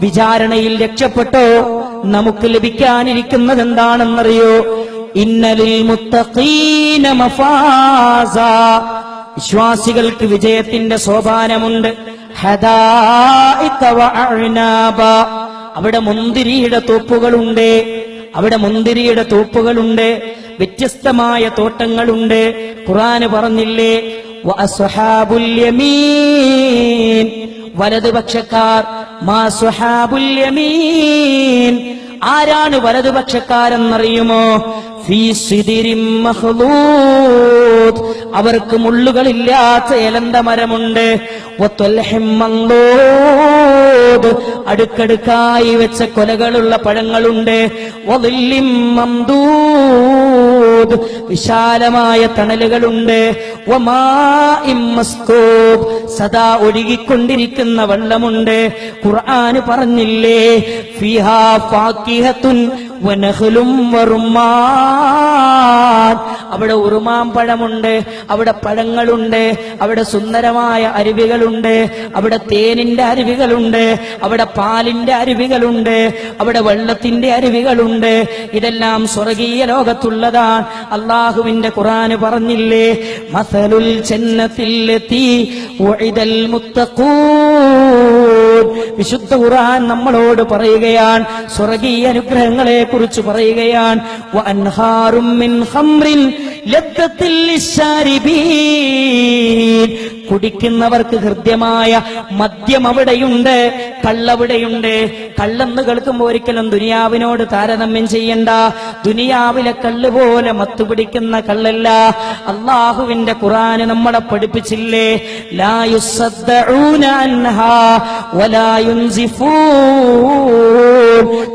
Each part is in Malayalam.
വിചാരണയിൽ രക്ഷപ്പെട്ടോ? നമുക്ക് ലഭിക്കാനിരിക്കുന്നത് എന്താണെന്നറിയോ ഇന്നലിൽ മുത്തഖീന മഫാസ. വിശ്വാസികൾക്ക് വിജയത്തിന്റെ സോപാനമുണ്ട്. അവിടെ മുന്തിരിയുടെ തോപ്പുകളുണ്ട്. അവിടെ മുന്തിരിയുടെ തോപ്പുകളുണ്ട്. വ്യത്യസ്തമായ തോട്ടങ്ങളുണ്ട്. ഖുറാന് പറഞ്ഞില്ലേ വലതുപക്ഷക്കാർ ആരാണ് വലതുപക്ഷക്കാരെന്നറിയുമോ അവർക്ക് മുള്ളുകളില്ലാത്ത എലന്ത മരമുണ്ട്. മംദൂദ് അടുക്കടുക്കായി വെച്ച കൊലകളുള്ള പഴങ്ങളുണ്ട്. വിശാലമായ തണലുകളുണ്ട്. സദാ ഒഴുകിക്കൊണ്ടിരിക്കുന്ന വെള്ളമുണ്ട്. ഖുർആന് പറഞ്ഞില്ലേ? ഫിഹാ ഫാക്കിഹത്തുൻ വനഹലും വറുമാൻ അവിടെ ഉറുമാം പഴമുണ്ട് അവിടെ പഴങ്ങളുണ്ട് അവിടെ സുന്ദരമായ അരുവികളുണ്ട് അവിടെ തേനിന്റെ അരുവികളുണ്ട് അവിടെ പാലിന്റെ അരുവികളുണ്ട് അവിടെ വെള്ളത്തിന്റെ അരുവികളുണ്ട്. ഇതെല്ലാം സ്വർഗീയ ലോകത്തുള്ളതാണ്. അള്ളാഹുവിന്റെ ഖുറാന് പറഞ്ഞില്ലേ മസലുൽ ചെന്നത്തിലെത്തി വിശുദ്ധ ഖുർആൻ നമ്മളോട് പറയുകയാണ് സ്വർഗീയ അനുഗ്രഹങ്ങളെ കുറിച്ച് പറയുകയാണ് വഅൻഹാറും മിൻ ഖംറിൻ ലദ്ദത്തിൽ ലിശ്ശാരിബീൻ കുടിക്കുന്നവർക്ക് ഹൃദ്യമായ മദ്യം അവിടെയുണ്ട് കള്ളവിടെയുണ്ട്. കള്ളെന്ന് കേൾക്കുമ്പോൾ ഒരിക്കലും ദുനിയാവിനോട് താരതമ്യം ചെയ്യണ്ട. ദുനിയാവിലെ കള്ള് പോലെ മത്തുപിടിക്കുന്ന കള്ളല്ല. അള്ളാഹുവിന്റെ ഖുറാന് നമ്മളെ പഠിപ്പിച്ചില്ലേ?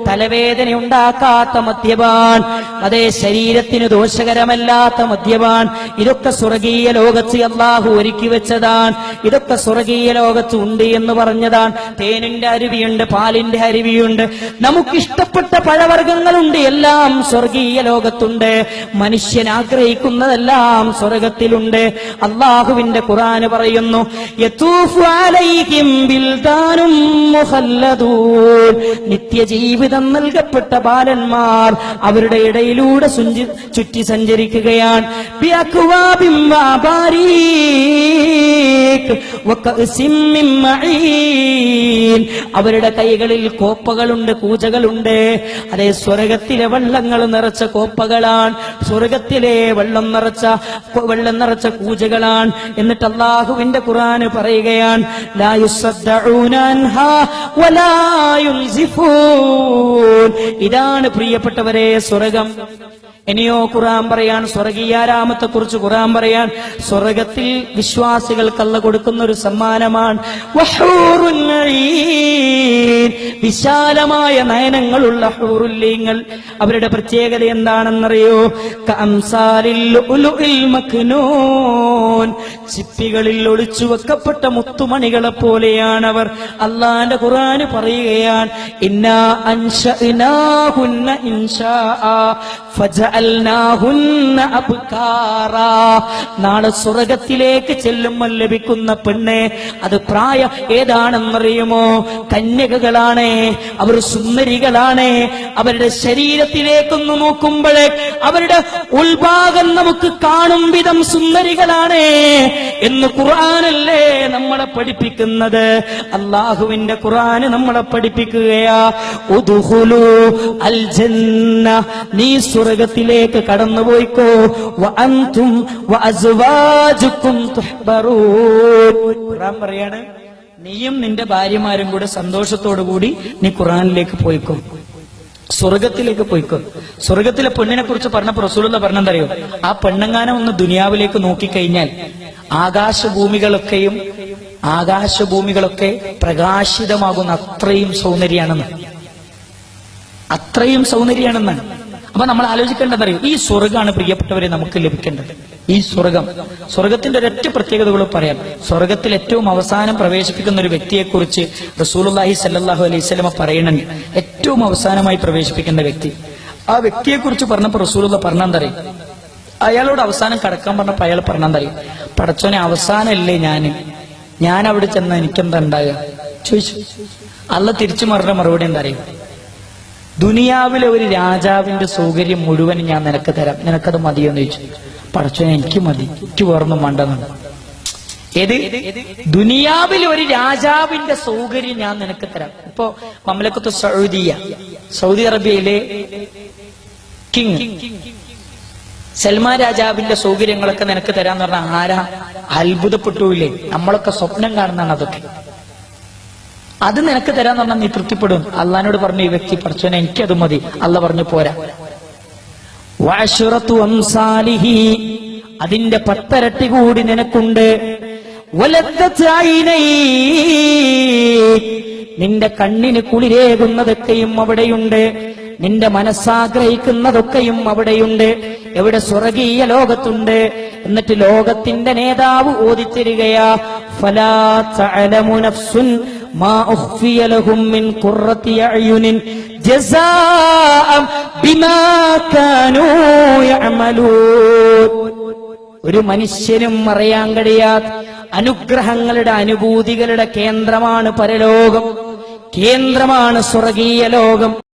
തലവേദന ഉണ്ടാക്കാത്ത മദ്യപാൻ അതേ ശരീരത്തിന് ദോഷകരമല്ലാത്ത മദ്യപാൻ. ഇതൊക്കെ സ്വർഗീയ ലോകത്ത് അള്ളാഹു ഒരുക്കി വെച്ചതാണ് ഇതൊക്കെ സ്വർഗീയ ലോകത്ത് ഉണ്ട് എന്ന് പറഞ്ഞതാണ്. തേനിന്റെ അരുവിയുണ്ട് പാലിന്റെ അരുവിയുണ്ട്. നമുക്കിഷ്ടപ്പെട്ട പഴവർഗങ്ങളുണ്ട് എല്ലാം സ്വർഗീയ ലോകത്തുണ്ട്. മനുഷ്യൻ ആഗ്രഹിക്കുന്നതെല്ലാം സ്വർഗത്തിലുണ്ട്. അള്ളാഹുവിന്റെ ഖുറാന് പറയുന്നു നിത്യജീവിതം അലൈഹിം മുഖല്ലദൂൻ ബാലന്മാർ അവരുടെ ഇടയിലൂടെ ചുറ്റി സഞ്ചരിക്കുകയാണ്. അവരുടെ കൈകളിൽ കോപ്പകളുണ്ട് കൂജകളുണ്ട്. അതേ സ്വർഗത്തിലെ വെള്ളങ്ങൾ നിറച്ച കോപ്പകളാണ്. സ്വർഗത്തിലെ വെള്ളം നിറച്ച വെള്ളം നിറച്ച കൂജകളാണ്. എന്നിട്ട് അള്ളാഹുവിന്റെ ഖുറാന് പറയുകയാണ് ലാ യുസദ്ദഊന വലാ. ഇതാണ് പ്രിയപ്പെട്ടവരെ സ്വർഗം. ഇനിയോ ഖുറാൻ പറയാൻ സ്വർഗീയാരാമത്തെ കുറിച്ച് ഖുറാൻ പറയാൻ സ്വർഗത്തിൽ വിശ്വാസികൾക്കല്ല കൊടുക്കുന്ന ഒരു സമ്മാനമാണ്. വിശാലമായ നയനങ്ങളുള്ള ഹൂറുല്ലീങ്ങൾ അവരുടെ പ്രത്യേകത എന്താണെന്നറിയോ? ചിപ്പികളിൽ ഒളിച്ചു വെക്കപ്പെട്ട മുത്തുമണികളെ പോലെയാണ് അവർ അള്ളാന്റെ ഖുറാന് പറയുകയാണ് ഇന്നാ അൻശഅനാഹുന്ന ഇൻശാഅ ഫജഅൽനാഹുന്ന അബ്കാറാ നാളെ സ്വർഗത്തിലേക്ക് ചെല്ലുമ്പോൾ ലഭിക്കുന്ന പെണ്ണ് അത് പ്രായം ഏതാണെന്നറിയുമോ? കന്യകകളാണ് അവർ സുന്ദരികളാണ്. അവരുടെ ശരീരത്തിലേക്കൊന്ന് നോക്കുമ്പോഴേ അവരുടെ ഉൾഭാഗം നമുക്ക് കാണും വിധം സുന്ദരികളാണ് എന്ന് ഖുറാനല്ലേ നമ്മളെ പഠിപ്പിക്കുന്നത്. അള്ളാഹുവിന്റെ ഖുർആന് നമ്മളെ പഠിപ്പിക്കുകയാ. നീ സ്വർഗത്തിൽ സ്വർഗത്തിലേക്ക് കടന്നുപോയിക്കോ? ഖുർആൻ പറയാണ് നീയും നിന്റെ ഭാര്യമാരും കൂടെ സന്തോഷത്തോടു കൂടി നീ ഖുറാനിലേക്ക് പോയിക്കോ. സ്വർഗത്തിലേക്ക് പോയിക്കോ. സ്വർഗത്തിലെ പെണ്ണിനെ കുറിച്ച് പറഞ്ഞ റസൂലുള്ള പറഞ്ഞെന്തറിയോ ആ പെണ്ണങ്ങാനം ഒന്ന് ദുനിയാവിലേക്ക് നോക്കിക്കഴിഞ്ഞാൽ ആകാശഭൂമികളൊക്കെയും ആകാശഭൂമികളൊക്കെ പ്രകാശിതമാകുന്ന അത്രയും സൗന്ദര്യമാണെന്ന്. അത്രയും സൗന്ദര്യാണെന്നാണ് അപ്പൊ നമ്മൾ ആലോചിക്കേണ്ടതറിയോ ഈ സ്വർഗമാണ് പ്രിയപ്പെട്ടവരെ നമുക്ക് ലഭിക്കേണ്ടത്. ഈ സ്വർഗം സ്വർഗത്തിന്റെ ഒരൊറ്റ പ്രത്യേകതകൾ പറയാം. സ്വർഗത്തിൽ ഏറ്റവും അവസാനം പ്രവേശിപ്പിക്കുന്ന ഒരു വ്യക്തിയെക്കുറിച്ച് റസൂലുള്ളാഹി സല്ലാഹു അലൈഹി സ്വലമ പറയണെങ്കിൽ ഏറ്റവും അവസാനമായി പ്രവേശിപ്പിക്കുന്ന വ്യക്തി. ആ വ്യക്തിയെക്കുറിച്ച് പറഞ്ഞപ്പോൾ റസൂലുള്ള പറഞ്ഞെന്തറിയും? അയാളോട് അവസാനം കടക്കാൻ പറഞ്ഞപ്പോൾ അയാൾ പറഞ്ഞെന്തറിയും? പടച്ചോനെ അവസാനമല്ലേ ഞാൻ ഞാൻ അവിടെ ചെന്ന എനിക്കെന്താ ഉണ്ടാകുക ചോദിച്ചു. അല്ല തിരിച്ചു മറുപടി മറുപടി എന്താ അറിയും? ദുനിയാവിലെ ഒരു രാജാവിന്റെ സൗകര്യം മുഴുവൻ ഞാൻ നിനക്ക് തരാം. നിനക്കത് മതിയെന്ന് ചോദിച്ചു. പടച്ചോ എനിക്ക് മതി. എനിക്ക് വേറൊന്നും മണ്ടെന്നുണ്ട് ഏത്? ദുനിയാവിൽ ഒരു രാജാവിന്റെ സൗകര്യം ഞാൻ നിനക്ക് തരാം. ഇപ്പോ മമലക്കത്ത് സൗദിയ. സൗദി അറേബ്യയിലെ കിങ്. സൽമാൻ രാജാവിന്റെ സൗകര്യങ്ങളൊക്കെ നിനക്ക് തരാന്ന് പറഞ്ഞാൽ ആരാ? അത്ഭുതപ്പെട്ടുമില്ലേ നമ്മളൊക്കെ സ്വപ്നം കാണുന്നതാണ് അതൊക്കെ. അത് നിനക്ക് തരാന്ന് പറഞ്ഞാൽ നീ തൃപ്തിപ്പെടും. അള്ളഹാനോട് പറഞ്ഞു ഈ വ്യക്തി പഠിച്ചോനെ എനിക്കത് മതി. അല്ല പറഞ്ഞു പോരാ. അതിന്റെ പത്തരട്ടി കൂടി നിനക്കുണ്ട്. നിന്റെ കണ്ണിന് കുളിരേകുന്നതൊക്കെയും അവിടെയുണ്ട്. നിന്റെ മനസ്സാഗ്രഹിക്കുന്നതൊക്കെയും അവിടെയുണ്ട്. എവിടെ സ്വർഗീയ ലോകത്തുണ്ട്. എന്നിട്ട് ലോകത്തിന്റെ നേതാവ് ഓതിത്തരികയാ ഫലാ മാ ലഹും മിൻ ജസാഅം ബിമാ ഒരു മനുഷ്യനും അറിയാൻ കഴിയാത്ത അനുഗ്രഹങ്ങളുടെ അനുഭൂതികളുടെ കേന്ദ്രമാണ് പരലോകം. കേന്ദ്രമാണ് സ്വർഗീയ ലോകം.